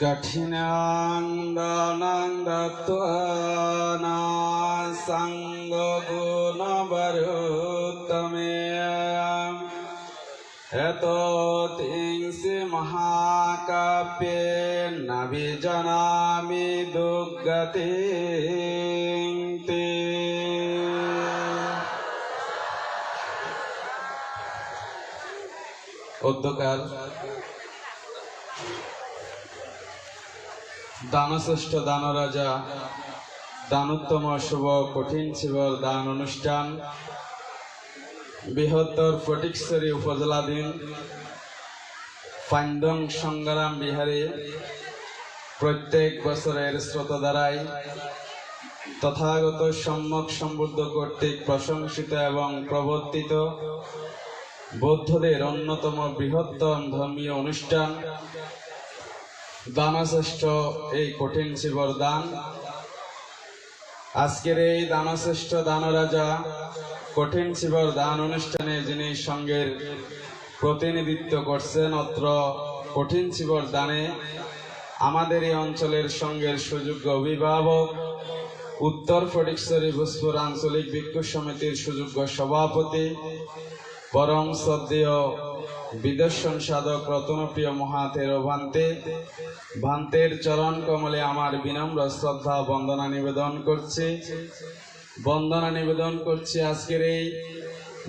কঠিনাং দানাং দত্তনা সঙ্গ গুণবরুত্তমে মহাকাব্যে নবি জনামি দুর্গতি অধ্যকার দানশ্রেষ্ঠ দানরাজা, দানোত্তম শুভ কঠিন শিবর দান অনুষ্ঠান, বৃহত্তর ফটিকশ্বরী উপজেলাধীন পাণ্ডং সংগ্রাম বিহারে প্রত্যেক বছরের দ্বারাই তথাগত সম্যক সম্বুদ্ধ কর্তৃক প্রশংসিত এবং প্রবর্তিত বৌদ্ধদের অন্যতম বৃহত্তম ধর্মীয় অনুষ্ঠান দানশ্রেষ্ঠ এই কঠিন শিবর দান। আজকের এই দানশ্রেষ্ঠ দানরাজা কঠিন শিবর দান অনুষ্ঠানে যিনি সঙ্গের প্রতিনিধিত্ব করছেন অত্র কঠিন শিবর দানে, আমাদের এই অঞ্চলের সঙ্গের সুযোগ্য অভিভাবক, উত্তর ফটিকশ্বরী ভোজপুর আঞ্চলিক ভিক্ষু সমিতির সুযোগ্য সভাপতি পরম শ্রদ্ধেয় বিদর্শন সাধক রত্নপ্রিয় মহাতের ভান্তে, ভান্তের চরণ কমলে আমার বিনম্র শ্রদ্ধা বন্দনা নিবেদন করছি। বন্দনা নিবেদন করছি আজকের এই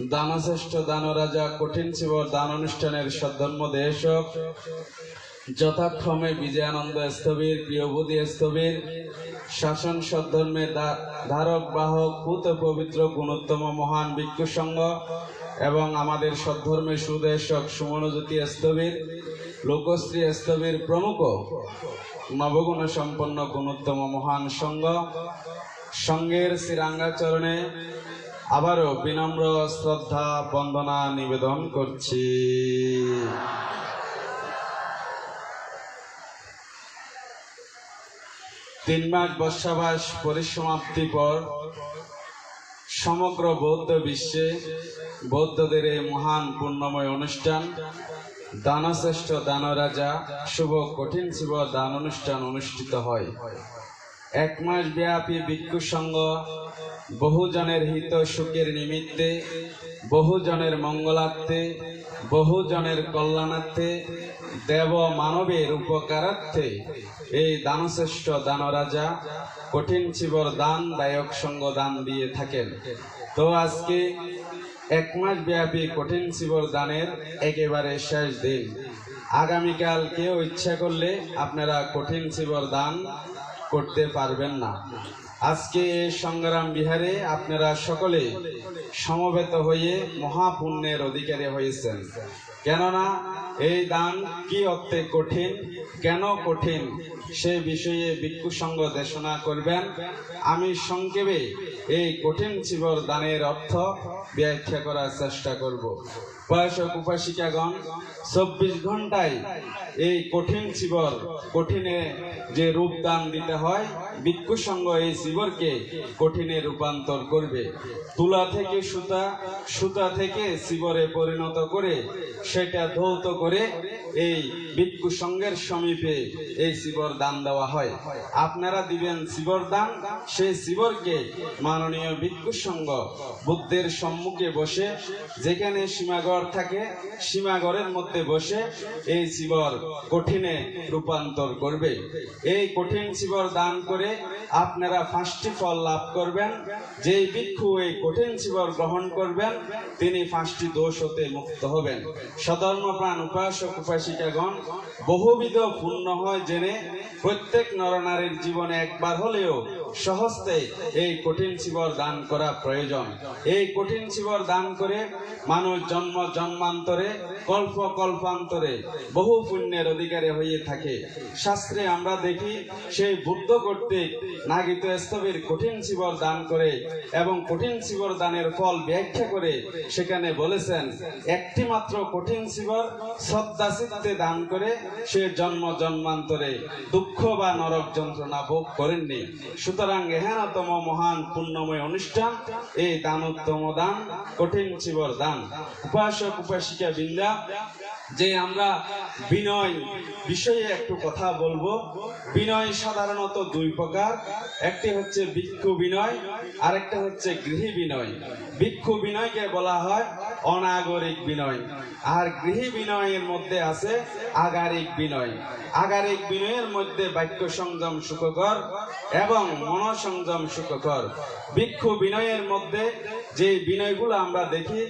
দানশ্রেষ্ঠ দানরাজা কঠিন শিবর দান অনুষ্ঠানের সদ্ধর্ম দেশক। যথাক্রমে বিজয়ানন্দ স্থবির প্রিয়বুদ্ধি স্থবির, শাসন সদ্ধর্মের দা- ধারক বাহক, পুত পবিত্র, গুণোত্তম মহান ভিক্ষু সংঘ এবং আমাদের সদ্ধর্মের সুদেশক সুমনজ্যোতি স্থবির লোকশ্রী স্থবির প্রমুখ নবগুণ সম্পন্ন গুণোত্তম মহান সঙ্গ, সঙ্গের শ্রীরাঙ্গাচরণে আবারও বিনম্র শ্রদ্ধা, বন্দনা, নিবেদন করছি। তিন মাস বর্ষাবাস পরিসমাপ্তি পর সমগ্র বৌদ্ধ বিশ্বে বৌদ্ধদের এই মহান পূর্ণময় অনুষ্ঠান, দানশ্রেষ্ঠ দানরাজা, শুভ কঠিন শিব দান অনুষ্ঠান অনুষ্ঠিত হয়। এক মাস ব্যাপী ভিক্ষু সংঘ বহুজনের হিত সুখের নিমিত্তে, বহুজনের মঙ্গলার্থে, বহুজনের কল্যাণার্থে, দেব মানবের উপকারার্থে। এই দানশ্রেষ্ঠ দানরাজা কঠিন শিবর দান দায়ক সঙ্গ দান দিয়ে থাকেন। তো আজকে এক মাস ব্যাপী কঠিন শিবর দানের একেবারে শেষ দিন। আগামীকাল কেউ ইচ্ছা করলে আপনারা কঠিন শিবর দান করতে পারবেন না। আজকে সংগ্রাম বিহারে আপনারা সকলে সমবেত হয়ে মহাপুণ্যের অধিকারী হয়েছেন। কেননা এই দান কি অর্থে কঠিন, কেন কঠিন, সে বিষয়ে ভিক্ষু সংঘ দেশনা করবেন। আমি সংক্ষেপে এই কঠিন শিবর দানের অর্থ ব্যাখ্যা করার চেষ্টা করব। উপাসক উপাসিকাগণ চব্বিশ ঘন্টায় এই কঠিন শিবর কঠিনে যে রূপ দান দিতে হয় ভিক্ষু সংঘ এই শিবরকে কঠিনে রূপান্তর করবে। তুলা থেকে সুতা সুতা থেকে শিবরে পরিণত করে সেটা ধৌত করে এই ভিক্ষু সংঘের সমীপে এই শিবর দান দেওয়া হয়। আপনারা দিবেন শিবর দান, সেই শিবরকে মাননীয় ভিক্ষু সংঘ বুদ্ধের সম্মুখে বসে, যেখানে সীমাগড় থাকে, সীমাগড়ের মধ্যে বসে এই শিবর কঠিনে রূপান্তর করবে। এই কঠিন শিবর দান করে আপনারা পাঁচটি ফল লাভ করবেন। যেই ভিক্ষু এই কঠিন শিবর গ্রহণ করবেন, তিনি পাঁচটি দোষ হতে মুক্ত হবেন। সধর্ম প্রাণ উপাসক উপাসিকাগণ, বহুবিধ পূর্ণ হয় জেনে প্রত্যেক নরনারীর জীবনে একবার হলেও সহস্তে এই কঠিন শিবর দান করা প্রয়োজন। এই কঠিন শিবর দান করে মানুষ জন্ম জন্মান্তরে, কল্প কল্পান্তরে বহু পুণ্যের অধিকারী হয়ে থাকে। শাস্ত্রে আমরা দেখি, সেই বুদ্ধ কর্তৃক নাগিত স্তবের কঠিন শিবর দান করে এবং কঠিন শিবর দানের ফল ব্যাখ্যা করে সেখানে বলেছেন, একটি মাত্র কঠিন শিবর শ্রদ্ধা চিত্তে দান করে সে জন্ম জন্মান্তরে দুঃখ বা নরক যন্ত্রণা ভোগ করেননি। সুতরাং এহেনতম মহান পুণ্যময় অনুষ্ঠান এই দানোত্তম দান, কঠিন শিবর দান। উপাসক, উপাসিকা বৃন্দা, যে আমরা বিনয় বিষয়ে একটু কথা বলব। বিনয় সাধারণত দুই প্রকার, একটি হচ্ছে ভিক্ষু বিনয়, আরেকটা হচ্ছে গৃহী বিনয়। ভিক্ষু বিনয়কে বলা হয় অনাগরিক বিনয়। আর গৃহী বিনয়ের মধ্যে আছে আগারিক বিনয়। আগারিক বিনয়ের মধ্যে বাক্য সংযম সুখকর এবং মনসংযম সুখকর। ভিক্ষু বিনয়ের মধ্যে যে বিনয়গুলো আমরা দেখি,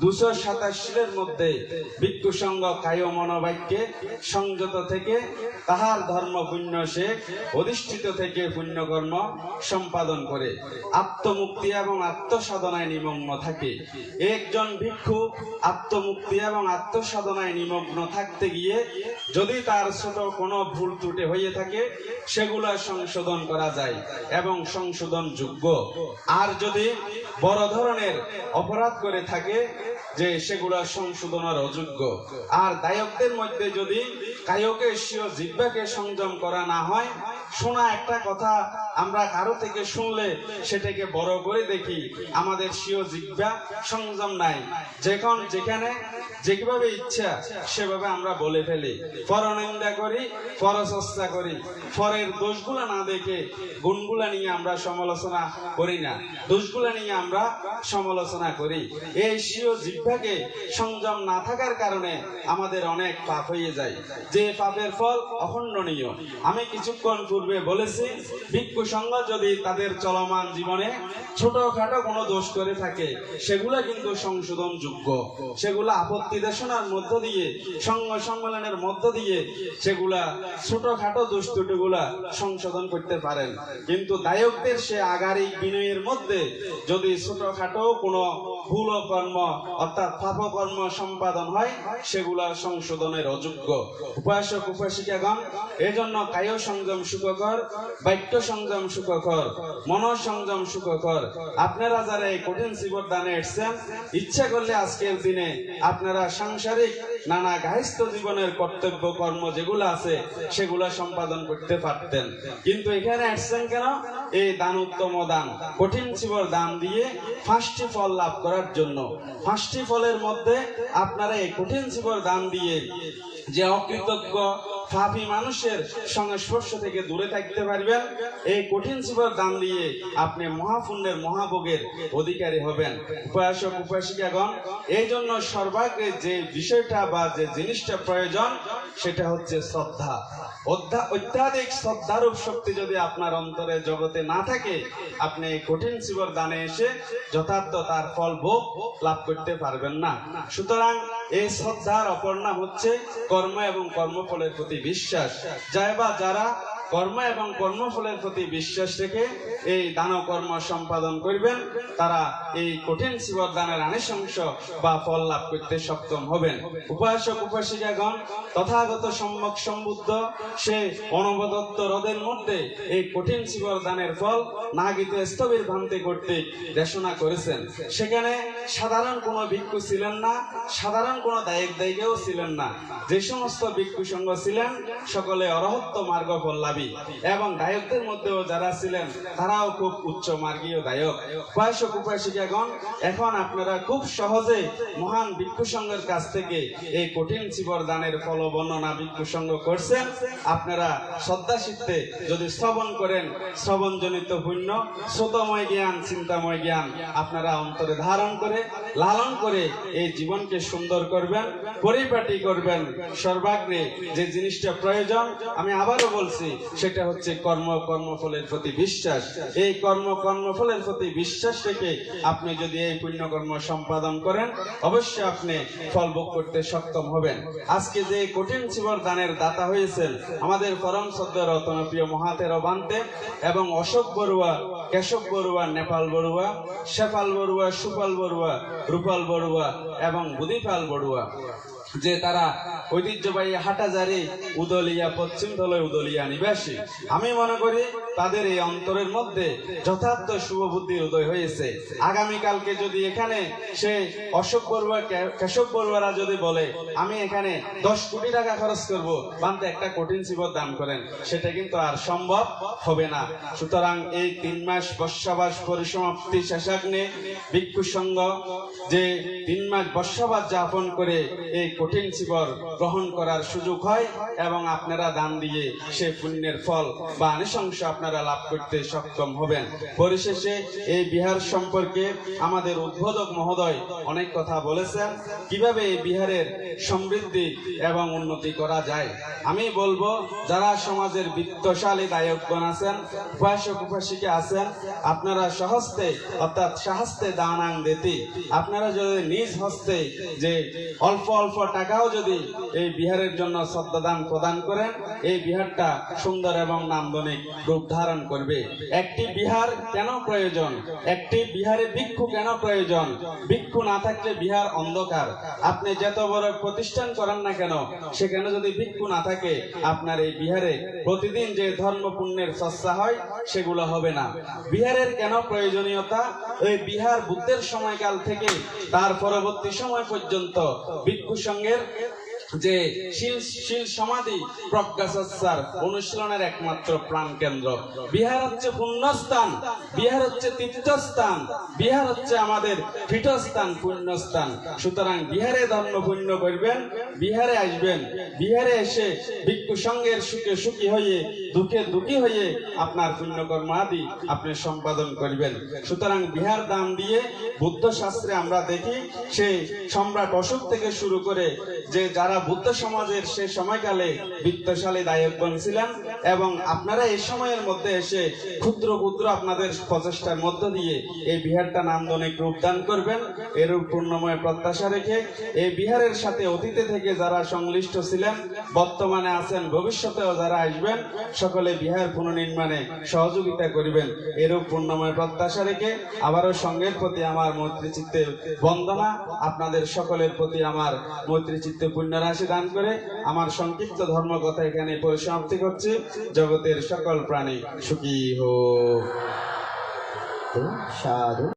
দুশো সাতাশের মধ্যে ভিক্ষু সঙ্গ কায় মনোবাক্যে সংযত থেকে তাহার ধর্ম পুণ্য সে অধিষ্ঠিত থেকে পুণ্যকর্ম সম্পাদন করে। আত্মমুক্তি এবং আত্মসাধনায় নিমগ্ন থাকে। একজন ভিক্ষু আত্মমুক্তি এবং আত্মসাধনায় নিমগ্ন থাকতে গিয়ে যদি তার ছোট কোনো ভুল ত্রুটি হয়ে থাকে, সেগুলো সংশোধন করা যায় এবং সংশোধন যোগ্য আর যদি বড় ধরনের অপরাধ করে থাকে, যে সেগুলো সংশোধনের অযোগ্য। আর দায়কদের মধ্যে যদি কায়কে জিব্বাকে সংযম করা না হয়, শোনা একটা কথা আমরা কারও থেকে শুনলে সেটাকে বড় করে দেখি। আমাদের স্বীয় জিব্বা সংযম নাই। যখন যেখানে যেভাবে ইচ্ছা সেভাবে আমরা বলে ফেলি। পরনিন্দা করি পরচর্চা করি। পরের দোষগুলা না দেখে গুণগুলা নিয়ে আমরা সমালোচনা করি না। দোষগুলা নিয়ে আমরা সমালোচনা করি। এই স্বীয় জিহ্বাকে সংযম না থাকার কারণে আমাদের অনেক পাপ হয়ে যায়। যে পাপের ফল অখণ্ডনীয়। আমি কিছুক্ষণ পূর্বে বলেছি, ভিক্ষু সংঘ যদি তাদের চলমান জীবনে ছোটখাটো কোনো দোষ করে থাকে, সেগুলা কিন্তু সংশোধন যোগ্য সেগুলা আপত্তি দেশনার মধ্য দিয়ে সংঘ সম্মেলনের মধ্য দিয়ে সেগুলা ছোটখাটো দোষ ত্রুটিগুলা সংশোধন করতে পারেন। কিন্তু দায়কদের সে আগারিক বিনয়ের মধ্যে যদি ছোটখাটো কোনো ভুল কর্ম অর্থাৎ পাপ কর্ম সম্পাদন হয়, সেগুলা সংশোধনের অযোগ্য। উপাসক, উপাসিকাগণ, এজন্য কায় সংযম সুখকর, বাক্য সংযম সুখকর মন সংযম সুখকর। আপনারা যারা এই কঠিন জীবন দানে এসছেন, ইচ্ছা করলে আজকের দিনে আপনারা সাংসারিক, নানা গাহিস্থ জীবনের কর্তব্য, কর্ম যেগুলো আছে, সেগুলো সম্পাদন করতে পারতেন। কিন্তু এখানে আসছেন কেন? এই দান উত্তম দান, কঠিন শিবর দান দিয়ে পাঁচটি ফল লাভ করার জন্য। পাঁচটি ফলের মধ্যে আপনারা এই কঠিন শিবর দান দিয়ে যে অকৃতজ্ঞ পাপী মানুষের সংস্পর্শ থেকে দূরে থাকতে পারবেন। এই কঠিন শিবর দান দিয়ে আপনি মহাপুণ্যের মহাভোগের অধিকারী হবেন। উপাসক, উপাসিকাগণ এই জন্য সর্বাগ্রে যে বিষয়টা বা যে জিনিসটা প্রয়োজন, সেটা হচ্ছে শ্রদ্ধা। অত্যাধিক শ্রদ্ধারূপ শক্তি যদি আপনার অন্তরে জগতে না থাকে, আপনি কঠিন শিবর দানে এসে যথার্থ তার ফল ভোগ লাভ করতে পারবেন না। সুতরাং এই শ্রদ্ধার অপর নাম হচ্ছে কর্ম এবং কর্মফলের প্রতি বিশ্বাস। যায় বা যারা কর্ম এবং কর্মফলের প্রতি বিশ্বাস রেখে এই দান কর্ম সম্পাদন করবেন। তারা এই কঠিন শিবর দানের আনিশংস বা ফল লাভ করতে সক্ষম হবেন। উপাসক, উপাসিকাগণ, তথাগত সম্যক সম্বুদ্ধ, সে অনবদত্ত হ্রদের মধ্যে এই কঠিন শিবর দানের ফল নাগিত স্থবির ভ্রান্তি করতে দেশনা করেছেন। সেখানে সাধারণ কোনো ভিক্ষু ছিলেন না, সাধারণ কোনো দায়িক দায়িকেও ছিলেন না। যে সমস্ত ভিক্ষু সঙ্গ ছিলেন, সকলে অরহত্ত মার্গ ফল্লাভী এবং দায়কদের মধ্যেও যারা ছিলেন, তারাও খুব উচ্চ মার্গীয় দায়ক উপাসক উপাসিকাগণ, এখন আপনারা খুব সহজে মহান ভিক্ষু সংঘের কাছ থেকে এই কঠিন শিবর দানের ফল বর্ণনা ভিক্ষু সংঘ করছেন। আপনারা শ্রদ্ধা চিত্তে যদি শ্রবণ করেন, শ্রবণজনিত পুণ্য, শ্রোতময় জ্ঞান, চিন্তাময় জ্ঞান আপনারা অন্তরে ধারণ করে লালন করে এই জীবনকে সুন্দর করবেন, পরিপাটি করবেন। সর্বাগ্রে যে জিনিসটা প্রয়োজন, আমি আবারও বলছি, সেটা হচ্ছে কর্ম, কর্মফলের প্রতি বিশ্বাস। এই কর্ম, কর্মফলের প্রতি বিশ্বাস রেখে আপনি যদি এই পুণ্যকর্ম সম্পাদন করেন, অবশ্যই আপনি ফল ভোগ করতে সক্ষম হবেন। আজকে যে কঠিন শিবর দানের দাতা হয়েছেন, আমাদের পরম সদ্য রতনপ্রিয় মহাতের বান্তে এবং অশোক বড়ুয়া, কেশব বড়ুয়া, নেপাল বড়ুয়া, শেফাল বড়ুয়া, সুপাল বড়ুয়া রূপাল বড়ুয়া এবং বুদিপাল বড়ুয়া যে তারা ঐতিহ্যবাহী হাটাজারি উদলিয়া, পশ্চিম ধলে উদলিয়া নিবাসী। আমি মনে করি তাদের এই অন্তরের মধ্যে যথার্থ শুভ বুদ্ধির উদয় হয়েছে। আগামীকালকে যদি এখানে সে অশোক বড়ুয়া কেশব বড়ুয়ারা যদি বলে, আমি এখানে দশ কোটি টাকা খরচ করব, বানতে একটা কঠিন শিবর দান করেন সেটা কিন্তু আর সম্ভব হবে না। সুতরাং এই তিন মাস বর্ষাবাস পরিসমাপ্তি শেষাগ্নে ভিক্ষু সংঘ যে তিন মাস বর্ষাবাস যাপন করে এই কঠিন শিবর গ্রহণ করার সুযোগ হয় এবং আপনারা দান দিয়ে সে পুণ্যের ফল বা আনিসংস আপনারা লাভ করতে সক্ষম হবেন। পরিশেষে এই বিহার সম্পর্কে আমাদের উদ্বোধক মহোদয় অনেক কথা বলেছেন, কীভাবে এই বিহারের সমৃদ্ধি এবং উন্নতি করা যায়। আমি বলব, যারা সমাজের বিত্তশালী দায়কগণ আছেন, উপাসক উপাসিকা আছেন, আপনারা সহস্তে, অর্থাৎ সাহস্তে দানাং দিতে। আপনারা যদি নিজ হস্তে যে অল্প অল্প টাকাও যদি এই বিহারের জন্য শ্রদ্ধাদান প্রদান করেন এই বিহারটা সুন্দর এবং নান্দনিক রূপ ধারণ করবে। একটি বিহার কেন প্রয়োজন? একটি বিহারে ভিক্ষু কেন প্রয়োজন? ভিক্ষু না থাকলে বিহার অন্ধকার। আপনি যত বড় প্রতিষ্ঠান করেন না কেন, সেখানে যদি ভিক্ষু না থাকে, আপনার এই বিহারে প্রতিদিন যে ধর্ম পুণ্যের চর্চা হয়, সেগুলো হবে না। বিহারের কেন প্রয়োজনীয়তা? এই বিহার বুদ্ধের সময়কাল থেকে তার পরবর্তী সময় পর্যন্ত ভিক্ষু সঙ্গের যে শিল সমাধি প্রজ্ঞাচার অনুশীলনের একমাত্র প্রাণ কেন্দ্র। বিহার হচ্ছে পুণ্যস্থান, বিহার হচ্ছে তীর্থস্থান, বিহার হচ্ছে আমাদের পীঠস্থান, পুণ্যস্থান। সুতরাং বিহারে ধর্ম পুণ্য করবেন, বিহারে আসবেন, বিহারে এসে ভিক্ষু সঙ্গের সুখে সুখী হয়ে দুঃখে দুঃখী হয়ে আপনার পুণ্যকর্ম আদি আপনি সম্পাদন করবেন। সুতরাং বিহার দান দিয়ে বুদ্ধ শাস্ত্রে আমরা দেখি, সে সম্রাট অশোক থেকে শুরু করে যে যারা বুদ্ধ সমাজের সে সময়কালে বিত্তশালী দায়কগণ ছিলেন এবং আপনারা এই সময়ের মধ্যে এসে ক্ষুদ্র ক্ষুদ্র আপনাদের প্রচেষ্টার মধ্য দিয়ে এই বিহারটা নান্দনিক রূপদান করবেন। এরূপ পূর্ণময় প্রত্যাশা রেখে এই বিহারের সাথে অতীতে থেকে যারা সংশ্লিষ্ট ছিলেন, বর্তমানে আছেন, ভবিষ্যতেও যারা আসবেন সকলে বিহার পুনর্নির্মাণে সহযোগিতা করিবেন। এরূপ পূর্ণময় প্রত্যাশা রেখে আবারও সঙ্গের প্রতি আমার মৈত্রী চিত্তে বন্দনা, আপনাদের সকলের প্রতি আমার মৈত্রী চিত্তে পুণ্যরাশি দান করে আমার সংক্ষিপ্ত ধর্মকথা এখানে পরিসমাপ্তি করছি। জগতের সকল প্রাণী সুখী হোক। সাধু